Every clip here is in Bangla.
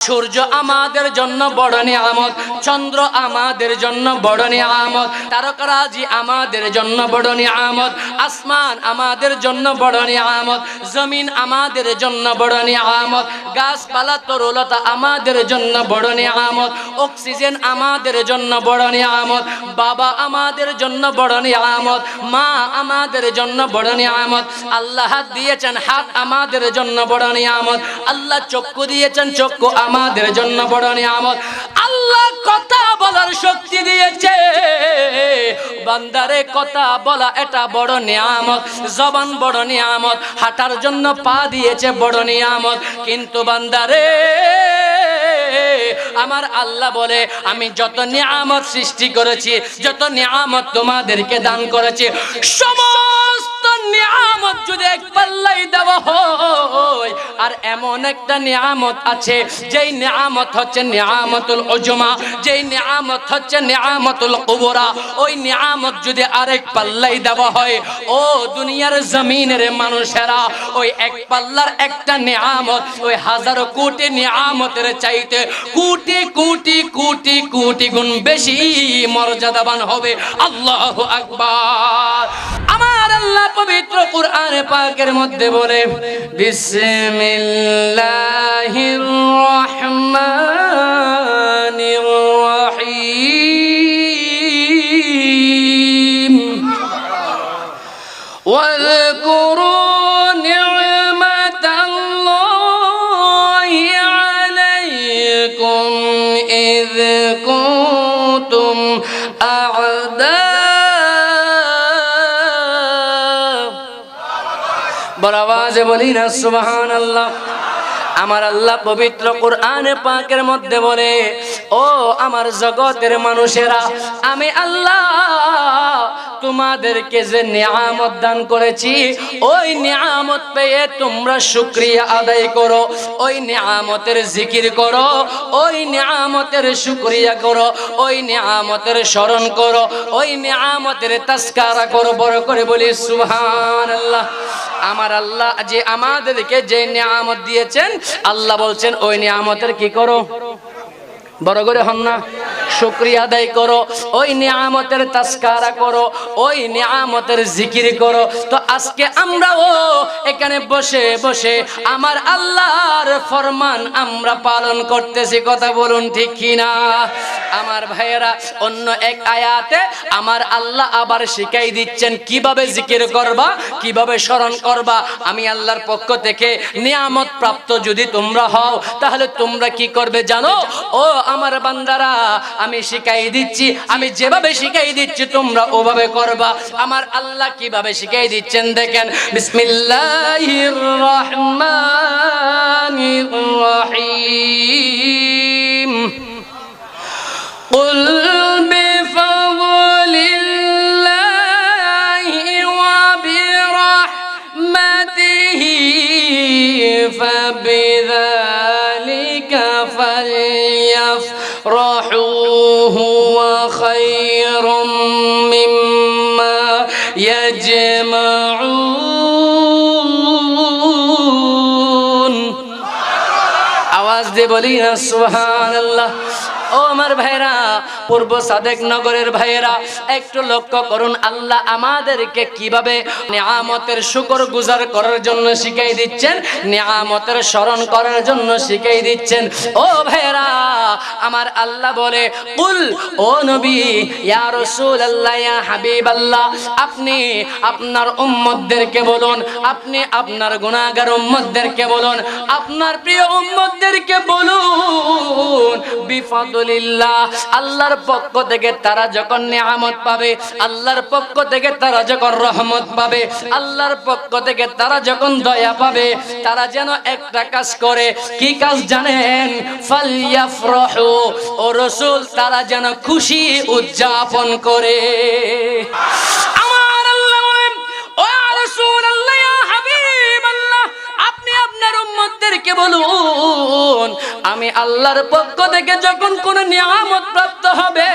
সূর্য আমাদের জন্য বড় নিয়ামত চন্দ্র আমাদের জন্য বড় নিয়ামত তারকরাজি আমাদের জন্য বড় নিয়ামত আসমান আমাদের জন্য বড় নিয়ামত জমিন আমাদের জন্য বড় নিয়ামত গাছপালা তরুলতা আমাদের জন্য বড় নিয়ামত অক্সিজেন আমাদের জন্য বড় নিয়ামত বাবা আমাদের জন্য বড় নিয়ামত মা আমাদের জন্য বড় নিয়ামত আল্লাহ দিয়েছেন হাত আমাদের জন্য বড় নিয়ামত আল্লাহ চক্ষু দিয়েছেন চক্ষু আমাদের জন্য বড় নিয়ামত। আল্লাহ কথা বলার শক্তি দিয়েছে। বান্দারে কথা বলা এটা বড় নিয়ামত। জবান বড় নিয়ামত। হাঁটার জন্য পা দিয়েছে বড় নিয়ামত। কিন্তু বান্দারে, আমার আল্লাহ বলে, আমি যত নিয়ামত সৃষ্টি করেছি, যত নিয়ামত তোমাদেরকে দান করেছি, সমস্ত নিয়ামত যদি এক পাল্লাই দেওয়া হয়, আর এমন একটা নিয়ামত আছে, যেই নিয়ামত হচ্ছে নিয়ামতুল ওজমা যেই নিয়ামত হচ্ছে নিয়ামতুল কুবরা। ওই নিয়ামত যদি আরেক পাল্লাই দেওয়া হয়, ও দুনিয়ার জমিনের মানুষেরা, ওই এক পাল্লার একটা নিয়ামত, ওই হাজারো কোটি নিয়ামতের চাইতে কোটি কোটি কোটি কোটি গুণ বেশি মর্যাদাবান হবে। আল্লাহ আকবার। আমার আল্লাহ পবিত্র কোরআন পাকের মধ্যে বলে বিসমিল্লাহির রহমানির রহিম واذكروا আওয়াজে বলি না সুবহান আল্লাহ আমার আল্লাহ পবিত্র কোরআনে পাকের মধ্যে বলে, ও আমার জগতের মানুষেরা, আমি আল্লাহ তোমাদেরকে যে নিয়ামত দান করেছি, ওই নিয়ামত পেয়ে তোমরা শুক্রিয়া আদায় করো, ওই নিয়ামতের জিকির করো, ওই নিয়ামতের শুক্রিয়া করো, ওই নিয়ামতের স্মরণ করো, ওই নিয়ামতের তাস্কারা করো। বড় করে বলি সুবহান আল্লাহ আমার আল্লাহ যে আমাদেরকে যে নিয়ামত দিয়েছেন, আল্লাহ বলছেন, ওই নিয়ামতের কি করো? বড় করে হন না। শুক্রিয়া আদায় করো, ওই নিয়ামতের তাস্কারা করো, ওই নিয়ামতের জিকির করো। তো আজকে আমরাও এখানে বসে বসে আমার আল্লাহর ফরমান আমরা পালন করতেছি, কথা বলুন ঠিক কিনা? আমার ভাইয়েরা, অন্য এক আয়াতে আমার আল্লাহ আবার শিখাই দিচ্ছেন, কীভাবে জিকির করবা, কীভাবে স্মরণ করবা। আমি আল্লাহর পক্ষ থেকে নিয়ামত প্রাপ্ত যদি তোমরা হও, তাহলে তোমরা কি করবে জানো? ও আমার বান্দারা আমি শিখাই দিচ্ছি, আমি যেভাবে শিখাই দিচ্ছি তোমরা ওভাবে করবা। আমার আল্লাহ কীভাবে শিখাই দিচ্ছেন দেখেন। বিসমিল্লাহির রহমানির রহিম। خير مما يجمعون আওয়াজ দিয়ে বলি না সুবহানাল্লাহ ও আমার ভাইরা পূর্ব সাদেক নগরের ভাইয়েরা, একটু লক্ষ্য করুন, আল্লাহ আমাদেরকে কীভাবে নিয়ামতের শুকর গুজার করার জন্য শিখাই দিচ্ছেন, নিয়ামতের স্মরণ করার জন্য শিখাই দিচ্ছেন। ও ভাইয়েরা, আমার আল্লাহ বলে, কুল, ও নবী, ইয়া রাসূলুল্লাহ, ইয়া হাবিবাল্লাহ, আপনি আপনার উম্মতদেরকে বলুন, আপনি আপনার গুনাহগার উম্মতদেরকে বলুন, আপনার প্রিয় উম্মতদেরকে বলুন, বিফাদুলিল্লাহ, আল্লাহর পক্ষ থেকে তারা যখন নিয়ামত পাবে, আল্লাহর পক্ষ থেকে তারা যখন রহমত পাবে, আল্লাহর পক্ষ থেকে তারা যখন দয়া পাবে, তারা যেন একটা কাজ করে। কি কাজ জানেন? ও রসুল, তারা যেন খুশি উদযাপন করে। উম্মত উম্মতদেরকে বলুন, আমি আল্লাহর পক্ষ থেকে যখন কোন নিয়ামত প্রাপ্ত হবে,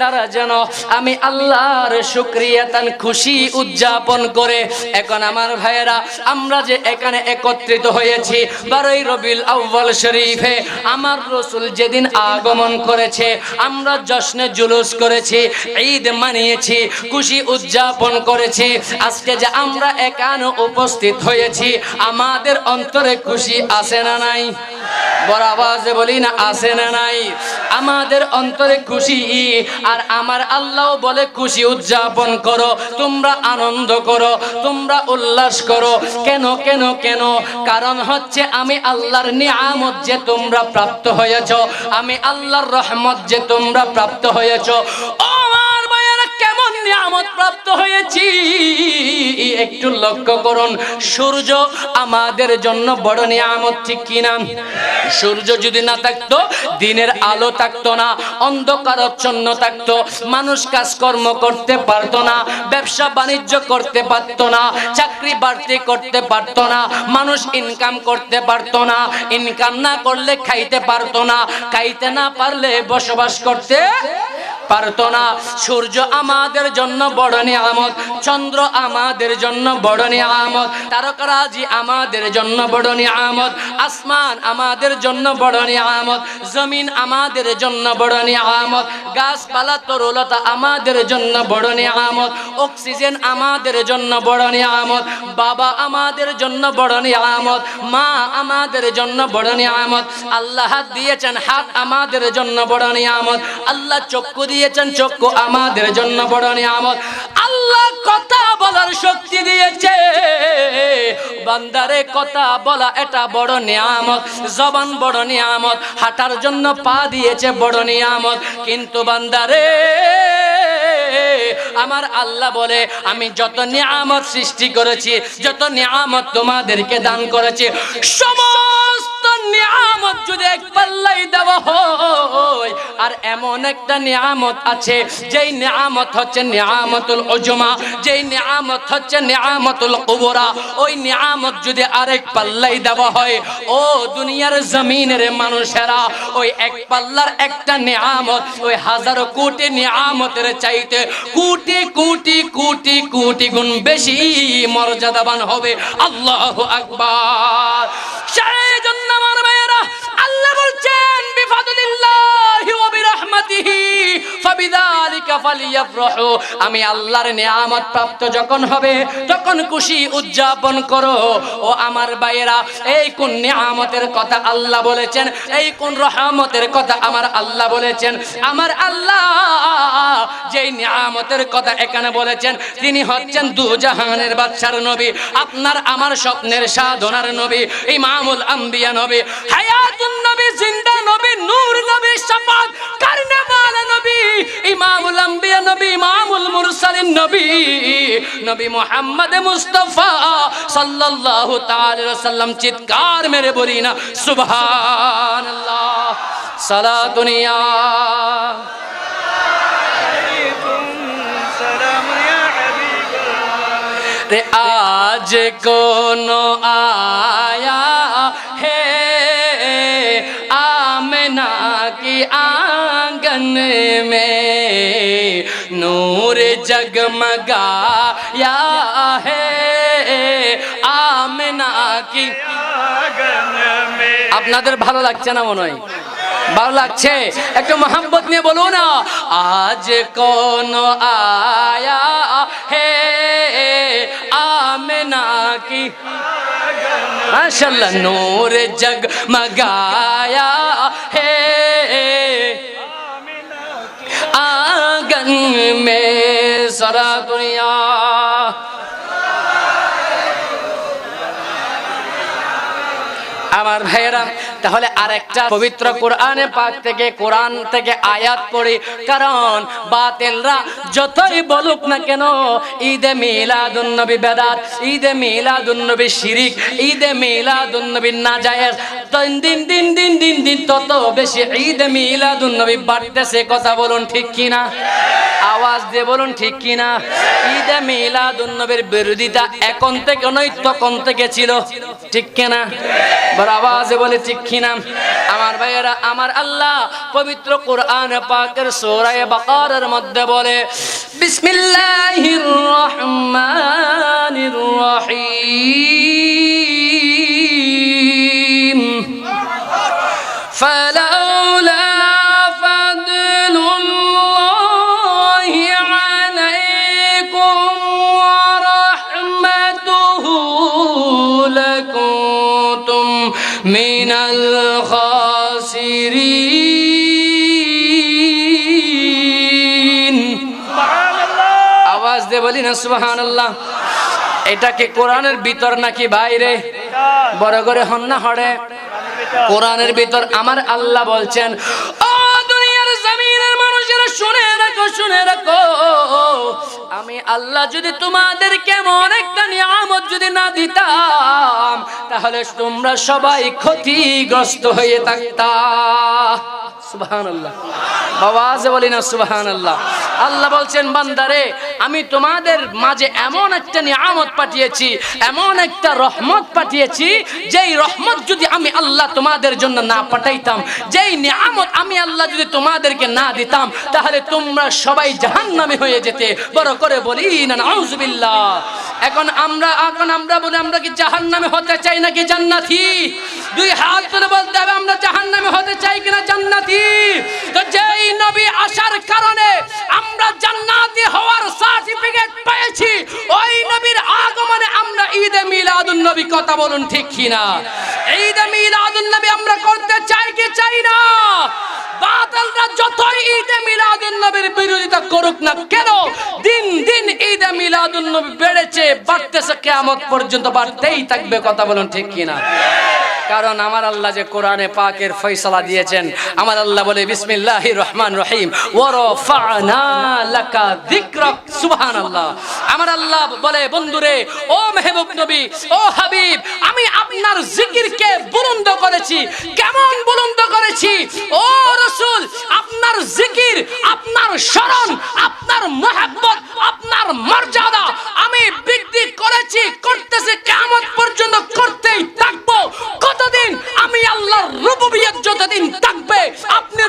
তারা যেন আমি আল্লাহর শুক্রিয়া তান খুশি উদযাপন করে। এখন আমার ভাইয়েরা, আমরা যে এখানে একত্রিত হয়েছি, বারোই রবিল আউ্বাল শরীফে আমার রসুল যেদিন আগমন করেছে, আমরা জশ্নে জুলুস করেছি, ঈদ মানিয়েছি, খুশি উদযাপন করেছি। আজকে যে আমরা এখানে উপস্থিত হয়েছি, আমাদের অন্তরে খুশি আছে না নাই? বড় আওয়াজে বলি না, আছে না নাই? আমাদের অন্তরে খুশি, আর আমার আল্লাহ বলে খুশি উদযাপন করো, তোমরা আনন্দ করো, তোমরা উল্লাস করো। কেন কেন কেন? কারণ হচ্ছে আমি আল্লাহর নিয়ামত যে তোমরা প্রাপ্ত হয়েছ, আমি আল্লাহর রহমত যে তোমরা প্রাপ্ত হয়েছ নিয়ামত প্রাপ্ত হয়েছি। একটু লক্ষ্য করুন, সূর্য আমাদের জন্য বড় নিয়ামত, ঠিক কিনা সূর্য যদি না থাকতো, দিনের আলো থাকতো না অন্ধকারচ্ছন্ন থাকতো, মানুষ কাজকর্ম করতে পারতো না, ব্যবসা বাণিজ্য করতে পারতো না, চাকরি বাড়তি করতে পারতো না, মানুষ ইনকাম করতে পারতো না ইনকাম না করলে খাইতে পারতো না, খাইতে না পারলে বসবাস করতে পারতো না সূর্য আমাদের জন্য বড় নিয়ামত চন্দ্র আমাদের জন্য বড় নিয়ামত তারকারাজি আমাদের জন্য বড় নিয়ামত আসমান আমাদের জন্য বড় নিয়ামত জমিন আমাদের জন্য বড় নিয়ামত গাছপালা তরুলতা আমাদের জন্য বড় নিয়ামত অক্সিজেন আমাদের জন্য বড় নিয়ামত বাবা আমাদের জন্য বড় নিয়ামত মা আমাদের জন্য বড় নিয়ামত আল্লাহ দিয়েছেন হাত আমাদের জন্য বড় নিয়ামত আল্লাহ চক্ষু দিয়েছেন চক্ষু আমাদের জন্য বড় নিয়ামত। আল্লাহ কথা বলার শক্তি দিয়েছে। বান্দারে কথা বলা এটা বড় নিয়ামত, জবান বড় নিয়ামত, হাঁটার জন্য পা দিয়েছে বড় নিয়ামত। কিন্তু বান্দারে, আমার আল্লাহ বলে, আমি যত নিয়ামত সৃষ্টি করেছি, যত নিয়ামত তোমাদেরকে দান করেছি, সমস্ত নিয়ামত যদি এক পাল্লাই দেওয়া হয়, আর এমন একটা নিয়ামত আছে, যেই নিয়ামত হচ্ছে নিয়ামতুল ওজমা যেই নিয়ামত হচ্ছে নিয়ামতুল কুবরা। ওই নিয়ামত যদি আরেক পাল্লাই দেওয়া হয়, ও দুনিয়ার জমিনের মানুষেরা, ওই এক পাল্লার একটা নিয়ামত, ওই হাজারো কোটি নিয়ামতের চাইতে কোটি কোটি কোটি কোটি গুণ বেশি মর্যাদাবান হবে। আল্লাহ আকবার। সেই জন্য আল্লাহ বলছেন বিফাদুলিল্লাহি ওয়া বিরহমাতিহি। আমি আল্লাহর নিয়ামত প্রাপ্ত যখন হবে, তখন খুশি উদযাপন করো। ও আমার ভাইয়েরা, এই কোন নিয়ামতের কথা আল্লাহ বলেছেন? এই কোন রহমতের কথা আমার আল্লাহ বলেছেন? আমার আল্লাহ যেই নিয়ামতের কথা এখানে বলেছেন, তিনি হচ্ছেন দু জাহানের বাচ্চার নবী, আপনার আমার স্বপ্নের সাধনার নবী, ইমামুল আম্বিয়া নবী, হায়াতুন নবী, জিন্দা নবী, নূর নবী, শাফাত কারনামাল নবী ইমামুল আম্বিয়া নবী, ইমামুল মুরসালিন নবী নবী মোহাম্মদ মুস্তফা সাল্লাল্লাহু তাআলা সাল্লাম চিৎকার মেরে বলি না, সুবহানাল্লাহ সালা দুনিয়া আজ কোন আয়া में नूर जगमगाया है आमना की आंगन में আপনাদের ভালো লাগছে না মনে হয় ভালো লাগছে একটু মোহাম্মত নিয়ে বলুন না আজ কোন আয়া হে আমেনা কি মাশাল্লাহ নূর জগ মগায়া হে आंगन में सरा दुनिया আমার ভাইয়েরা তাহলে আরেকটা পবিত্র কোরআনে পাক থেকে কোরআন থেকে আয়াত পড়ি কারণ বাতিলরা যতই বলুক না কেন ঈদে মিলাদুন নবী বেদাত ঈদে মিলাদুন নবী শিরিক ঈদে মিলাদুন নবী নাজায়েজ দিন দিন দিন দিন দিন দিন, তত বেশি ঈদ মিলাদুন নবী বাড়তেছে, কথা বলুন ঠিক কিনা? আওয়াজ দিয়ে বলুন ঠিক কিনা? ঈদ মিলাদুন নবীর বিরোধিতা এখন থেকে নয়, তখন থেকে ছিল। ঠিক কিনা? আওয়াজে বলে ঠিক কিনা? আমার ভাইয়েরা, আমার আল্লাহ পবিত্র কোরআন পাকের সূরা বাকারার মধ্যে বলে, বিসমিল্লাহির রহমানির রহিম। দিয়ে বলি না সুবহান আল্লাহ এটা কি কোরআনের ভিতর নাকি বাইরে? বড় করে হন না হড়ে কোরআনের ভিতর আমার আল্লাহ বলছেন, ও দুনিয়ার জমিনের মানুষেরা, শুনে রাখো শুনে রাখো। আমি আল্লাহ যদি তোমাদের কেমন একটা নিয়ামত যদি না দিতাম, তাহলে তোমরা সবাই ক্ষতিগ্রস্ত হয়ে থাকতা। সুবহানাল্লাহ। আল্লাহ বলছেন, বান্দারে, আমি তোমাদের মাঝে এমন একটা নিয়ামত পাঠিয়েছি, এমন একটা রহমত পাঠিয়েছি, যেই রহমত যদি আমি আল্লাহ তোমাদের জন্য না পাঠাইতাম, যেই নিয়ামত আমি আল্লাহ যদি তোমাদেরকে না দিতাম, তাহলে তোমরা সবাই জাহান্নামে হয়ে যেতে। বড় করে বলি না এখন আমরা এখন আমরা বলি, আমরা কি জাহান্নামে হতে চাই নাকি জান্নাতি? দুই হাত তুলে বলতে হবে, আমরা জাহান্নামে হতে চাই কিনা জান্নাতি? তো যেই নবী আসার কারণে আমরা জান্নাতি হওয়ার সার্টিফিকেট পেয়েছি, ওই নবীর আগমনে আমরা ঈদে মিলাদুন নবী কথা বলুন ঠিক কিনা? ঈদে মিলাদুন নবী আমরা করতে চাই কি চাই না? বাতিলরা যতই ঈদে মিলাদুন নবীর বিরোধিতা করুক না কেন, দিন দিন ঈদে মিলাদুন নবী বেড়েছে, বাড়তেছে, কিয়ামত পর্যন্ত বাড়তেই থাকবে কথা বলুন ঠিক কিনা? কারণ আমার আল্লাহ যে কোরআনে পাকের ফয়সালা দিয়েছেন, আমার আল্লাহ বলে, বিসমিল্লাহির রহমান রহিম আমার আল্লাহ বলে, বন্ধুরে, ও মেহবুব নবী, ও হাবিব, আমি আপনার জিকিরকে বুলন্দ করেছি। কেমন বুলন্দ করেছি? ও রসুল, আপনার জিকির, আপনার শরণ আপনার মহব্বত, আপনার মর্যাদা আমি বৃদ্ধি করেছি, করতেছি কেমন পর্যন্ত কতদিন আমি আল্লাহর যতদিন থাকবে, আপনি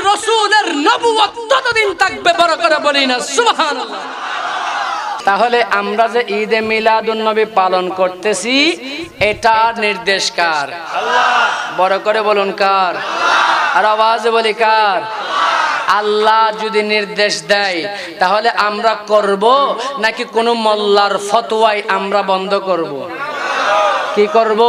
নবুয়ত ততদিন থাকবে, বড় করে বলি না, সুবহানাল্লাহ। তাহলে আমরা যে ঈদে মিলাদুন নবী পালন করতেছি, এটা নির্দেশ কার? বড় করে বলুন কার? আর আওয়াজে বলি কার? আল্লাহ যদি নির্দেশ দেয়, তাহলে আমরা করব নাকি কোনো মোল্লার ফতোয়ায় আমরা বন্ধ করব? কি করব?